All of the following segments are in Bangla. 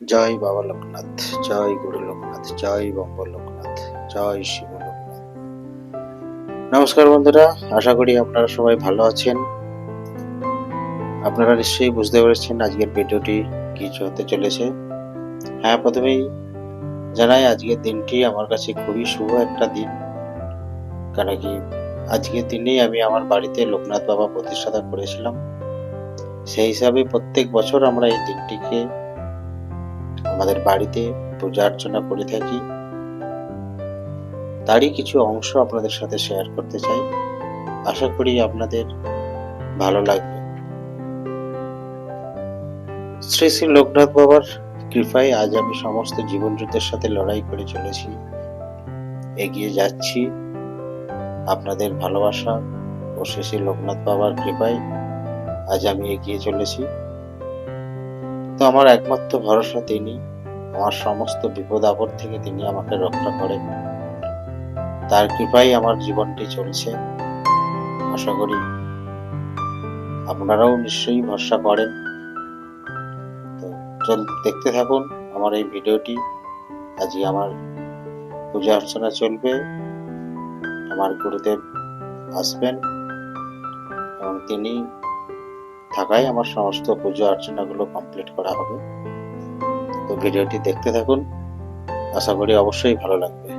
জয় বাবা লোকনাথ, জয় গুরু লোকনাথ, জয় বম্ব লোকনাথ, জয় শিব লোকনাথ। নমস্কার বন্ধুরা, আশা করি আপনারা সবাই ভালো আছেন। আপনারা নিশ্চয়ই বুঝতে পেরেছেন আজকের ভিডিওটি কিছু হতে চলেছে। হ্যাঁ প্রথমেই জানাই আজকের দিনটি আমার কাছে খুবই শুভ একটা দিন। কারণ কি, আজকের দিনেই আমি আমার বাড়িতে লোকনাথ বাবা প্রতিষ্ঠাতা করেছিলাম। সেই হিসাবে প্রত্যেক বছর আমরা এই দিনটিকে আমাদের বাড়িতে পূজা অর্চনা করে থাকি। তারই কিছু অংশ আপনাদের সাথে শেয়ার করতে চাই। আশা করি আপনাদের ভালো লাগবে। শ্রী শ্রী লোকনাথ বাবার কৃপায় আজ আমি সমস্ত জীবন যুদ্ধের সাথে লড়াই করে চলেছি। এগিয়ে যাচ্ছি। আপনাদের ভালোবাসা ও শ্রী শ্রী লোকনাথ বাবার কৃপায় আজ আমি এগিয়ে চলেছি। তো আমার একমাত্র ভরসা তিনি। আমার সমস্ত বিপদ আপদ থেকে তিনি আমাকে রক্ষা করেন। তার কৃপাই আমার জীবনটি চলছে। আশা করি আপনারাও নিশ্চয়ই ভরসা করেন। তো চল, দেখতে থাকুন আমার এই ভিডিওটি। আজকে আমার পূজা অর্চনা চলবে। আমার গুরুদেব আসবেন এবং তিনি থাকায় আমার সমস্ত পুজো অর্চনাগুলো কমপ্লিট করা হবে। তো ভিডিওটি দেখতে থাকুন। আশা করি অবশ্যই ভালো লাগবে।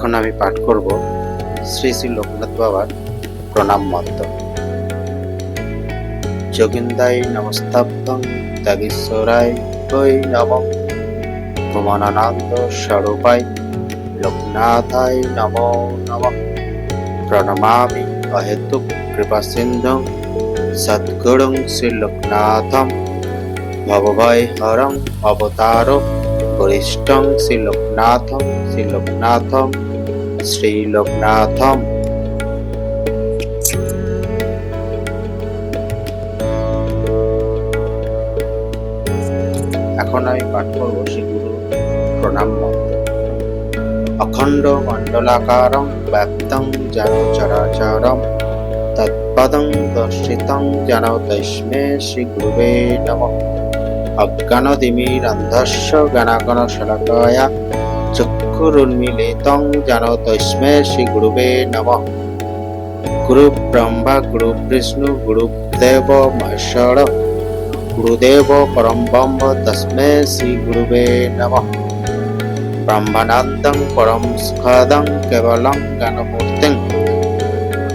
এখন আমি পাঠ করব শ্রী শ্রী লোকনাথ বাবার প্রণাম মন্ত্র। যোগিন্দাই নমস্তাব্দং তাগীশ্বরায় বৈ নমঃ। ভুবনানন্দ স্বরূপায় লোকনাথায় নমো নমঃ। প্রণমামি অহেতুক কৃপা সিন্ধু সদ্গুরুং শ্রী লোকনাথম। ভবভয় হরং অবতারো। বরিষ্ঠং শ্রী লোকনাথম শ্রী লোকনাথম। শ্রী লোকনাথম এখন আমি পাঠ করব শ্রী গুরু প্রণাম অখণ্ড মণ্ডলাকারং ব্যক্তং যেন চরাচরম তৎপদং দর্শিতং যেন তস্মে শ্রী গুরুবে নমঃ অজ্ঞানদিমিরন্ধস্য গণগণশলকায়া গুরুবে নমঃ। গুরু ব্রহ্মা, গুরু বিষ্ণু গুরুদেব মহেশ্বর গুরুদেব পরম ব্রহ্ম তস্মে শ্রী গুরুবে নমঃ। ব্রহ্মানন্দং পরম সুখদং কেবলং জ্ঞানমূর্তিং।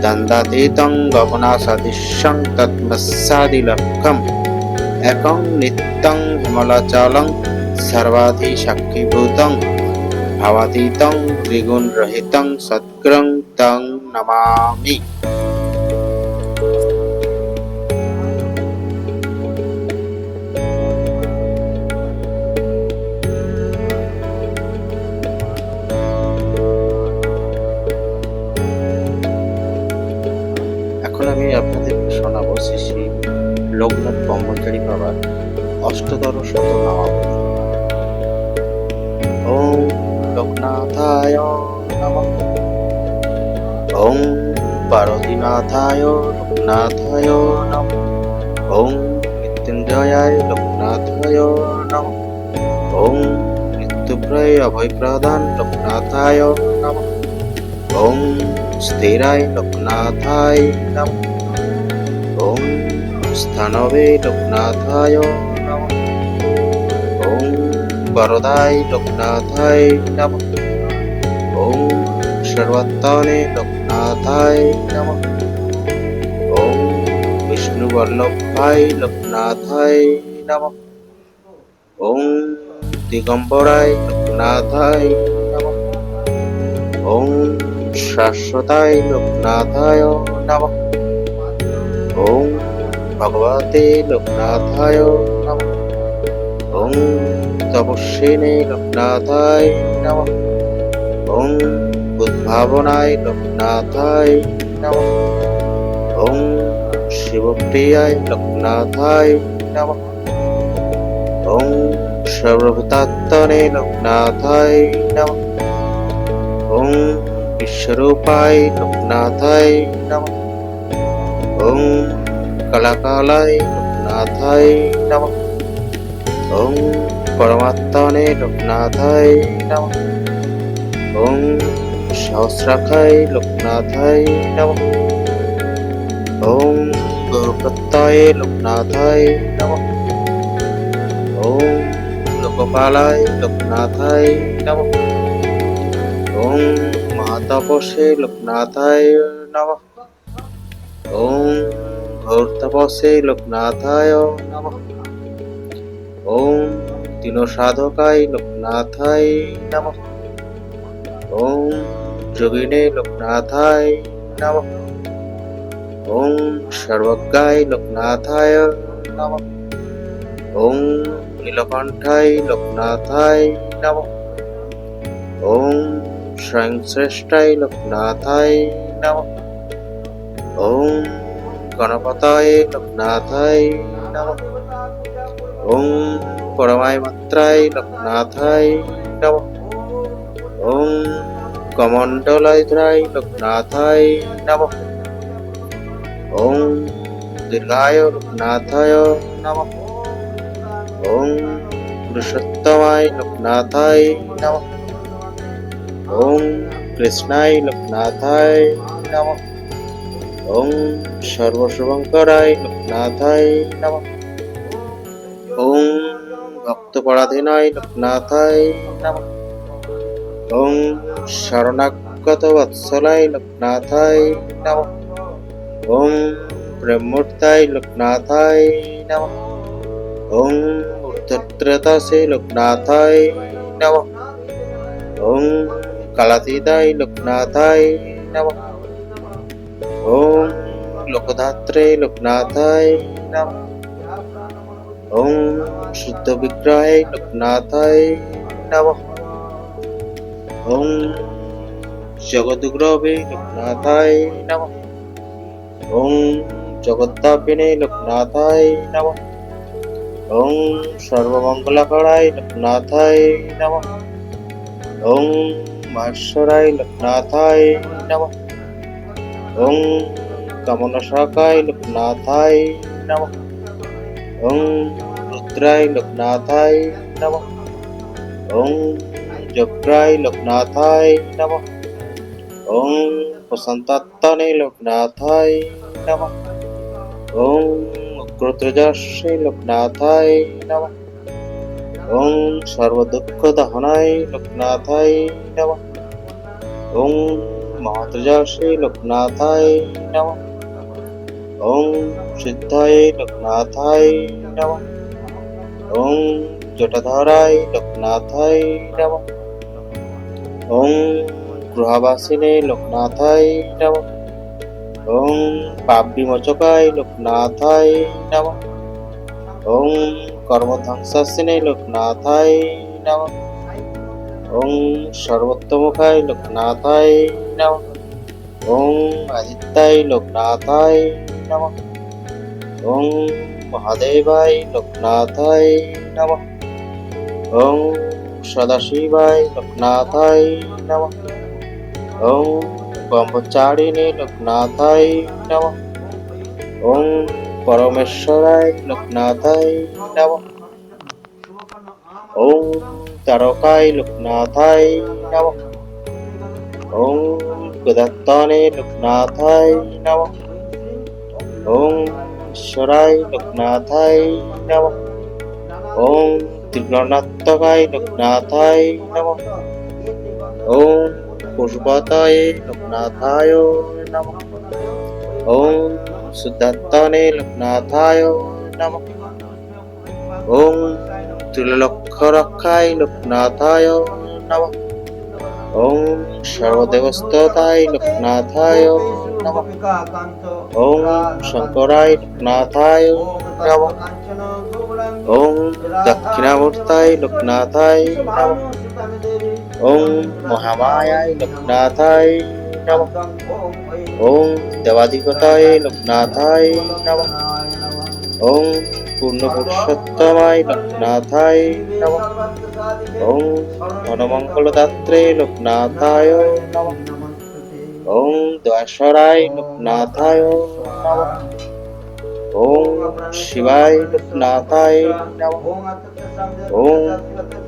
দন্দাতীতং গগনাসদৃশ্যং তৎমসাদিলক্ষম একং নিত্যং হিমলাচলং সর্বাধিসাক্ষীভূতং भवतीतं त्रिगुणरहितं सत्क्रं तं नमामि। লোকনাথায় নমঃ ওম মৃত্যুঞ্জয়ায় লোকনাথায় নমঃ ওম মৃত্যুপ্রয় অভয়প্রদান লোকনাথায় নমঃ ওম স্থিরায় লোকনাথায় নমঃ ওম স্থানবে লোকনাথায় নমঃ ওম বরদায় লোকনাথায় নমঃ ওম সর্বত্তনে লোকনাথায় নমঃ বিষ্ণুবল্লভায় লোকনাথায় নমঃ ওম দিগম্বরায় লোকনাথায় নমঃ ওম শাশ্বতায় লোকনাথায় নমঃ ওম ভগবতে লোকনাথায় নমঃ ওম তপস্বিনে লোকনাথায় নমঃ ওম উদ্ভাবনায় লোকনাথায় নমঃ ওম শিবপ্রিয়ায় লোকনাথায় নমঃ ওম সর্বভূতাত্মনে লোকনাথায় নমঃ ওম বিশ্বরূপায় লোকনাথায় নমঃ ওম কলাকালায় লোকনাথায় নমঃ ওম পরমাত্মনে লোকনাথায় নমঃ ওম সহস্রাখায় লোকনাথায় নমঃ ওম গৌরপ্রত্যয়ে লোকনাথায় নমঃ ওম লোকপালায় লোকনাথায় নমঃ ওম মহাতপসে লোকনাথায় নমঃ ওম ঘোরতপসে লোকনাথায় নমঃ ওম সাধকায় লোকনাথায় নমঃ ওম যোগিনে লোকনাথায় নমঃ ওম সর্বজ্ঞায় লোকনাথায় নমঃ ওম নীলকণ্ঠায় লোকনাথায় নমঃ ওম স্বয়ংশ্রেষ্ঠায় লোকনাথায় নমঃ ওম গণপতায় লোকনাথায় নমঃ ওম পরমায় মাত্রায় লোকনাথায় নমঃ ওম কমণ্ডলায় লোকনাথায় নমঃ ওম দীর্ঘায় লোকনাথায় নমঃ। ওম পুরুষোত্তমায় লোকনাথায় নমঃ। ওম কৃষ্ণায় লোকনাথায় নমঃ। ওম সর্বশুভঙ্করায় লোকনাথায় নমঃ। ওম ভক্তপরাধীনায় লোকনাথায় নমঃ। ওম শরণাগত বৎসলায় লোকনাথায় নমঃ। ওম ব্রহ্মূর্তায় লোকনাথায় নমঃ ওম উত্তরতাসে লোকনাথায় নমঃ ওম কালাতীতায় লোকনাথায় নমঃ ওম লোকধাত্রে লোকনাথায় নমঃ ওম শুদ্ধ বিগ্রহে লোকনাথায় নমঃ ওম জগদ্গুরবে লোকনাথায় নমঃ ওম জগদ্দাপিনে লোকনাথায় নমঃ। ওম সর্বমঙ্গলাকরায় লোকনাথায় নমঃ। ওম মহেশ্বরায় লোকনাথায় নমঃ। ওম কামনশাকায় লোকনাথায় নমঃ। ওম রুদ্রায় লোকনাথায় নমঃ। ওম যজ্ঞায় লোকনাথায় নমঃ। ওম প্রশান্তাত্মনে লোকনাথায় নমঃ ওম উগ্রত্রজস্যে লোকনাথায় নমঃ ওম সর্বদুঃখ দহনায় লোকনাথায় নমঃ ওম মহাত্রজস্যে লোকনাথায় নমঃ ওম সিদ্ধায় লোকনাথায় নমঃ ওম জটাধরায় লোকনাথায় নমঃ ওম গৃহবাসিনে লোকনাথায় নমঃ ওম পাপ বিমোচকায় লোকনাথায় নমঃ। ওম কর্মধ্বংসাসিনে লোকনাথায় নমঃ। ওম সর্বোত্তমুখায় লোকনাথায় নমঃ। ওম আদিত্যায় লোকনাথায় নম। ওম মহাদেবাই লোকনাথায় নমঃ। ওম সদাশিবায় লোকনাথায় নমঃ। ওম ব্রহ্মচারিণী লোকনাথায় নমঃ। ওম পরমেশ্বরায় লোকনাথায় নমঃ। ওম তারকায় লোকনাথায় নমঃ। ওম গদাত্তানে লোকনাথায় নমঃ। ওম ঈশ্বরায় লোকনাথায় নমঃ। ওম ত্রিগুণাত্মকায় লোকনাথায় নমঃ। ওম পুষ্পতায় লোকনাথায় নম ওম শুদ্ধাত্মনে লোকনাথায় নম ওম ত্রিলক্ষ লোকনাথায় নম ওম সর্বদেবস্ততায় লোকনাথায় নম ওম শঙ্করায় লোকনাথায় নমঃ ওম দক্ষিণামূর্তায় লোকনাথায় নমঃ ওম মহামায়ায় লোকনাথায় নমঃ ওম দেবাধিপতায় লোকনাথায় নমঃ ওম পূর্ণপুরুষোত্তমায় লোকনাথায় নমঃ ওম মনমঙ্গলদাত্রে লোকনাথায় নমঃ ওম দয়াশরায় লোকনাথায় নমঃ ওম শিবায় লোকনাথায় নমঃ। ওম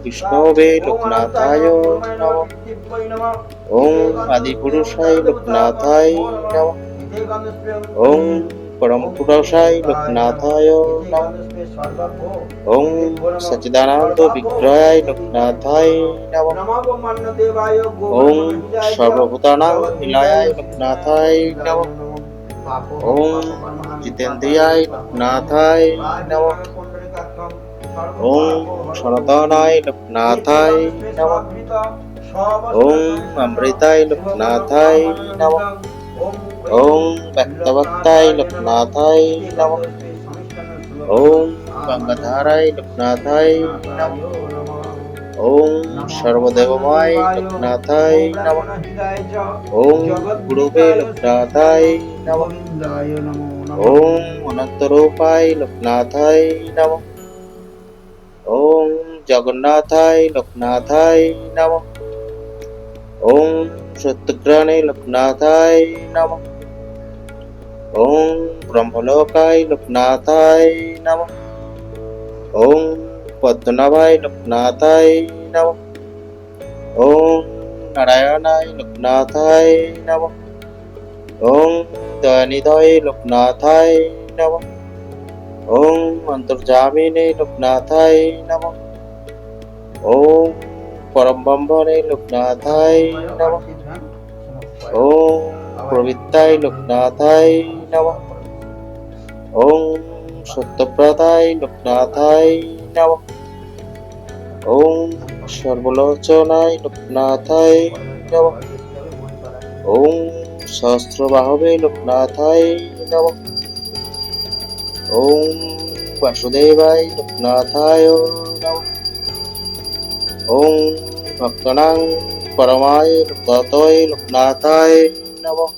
বিষ্ণবে লোকনাথায় নমঃ। ওম আদিপুরুষায় লোকনাথায় নমঃ। ওম পরমপুরুষায় লোকনাথায় নমঃ। ওম সচিদানন্দ বিগ্রহায় লোকনাথায় নমঃ। ওম সর্বভূতানাং নিলয়ায় লোকনাথায় নমঃ। ওম জিতেন্দ্রিয়ায় লোকনাথায় নমঃ। ওম সনাতনায় লোকনাথায় নমঃ। ওম অমৃতায় লোকনাথায় নমঃ। ওম ব্যক্তবক্তায় লোকনাথায় নমঃ। ওম গঙ্গাধারায় লোকনাথায় নমঃ। ওম সর্বদেবময় লোকনাথায় নমঃ। ওম গুরুবে লোকনাথায় নমঃ। ओम अनंत रूपाय लोकनाथाय नम ओम जगन्नाथाय लोकनाथाय नम ओम सत्यग्रहणे लोकनाथाय नम ओम ब्रह्मलोकाय लोकनाथाय नम ओम पद्मनाभाय लोकनाथाय नम ओम नारायणाय लोकनाथाय नमः ওম দয়ানিধয়ে লোকনাথায় নমঃ। ওম অন্তর্জামিনে লোকনাথায় নমঃ। ওম পরম ব্রহ্মণে লোকনাথায় নমঃ। ওম প্রবৃত্তায় লোকনাথায় নমঃ। ওম সত্যপ্রদায় লোকনাথায় নমঃ। ওম সর্বলোচনায় লোকনাথায় নমঃ। ওম সহস্রবাহবে লোকনাথায় নমঃ ওম বাসুদেবায় লোকনাথায় নমঃ ওম ভক্তনাং পরমায় ততয় লোকনাথায় নমঃ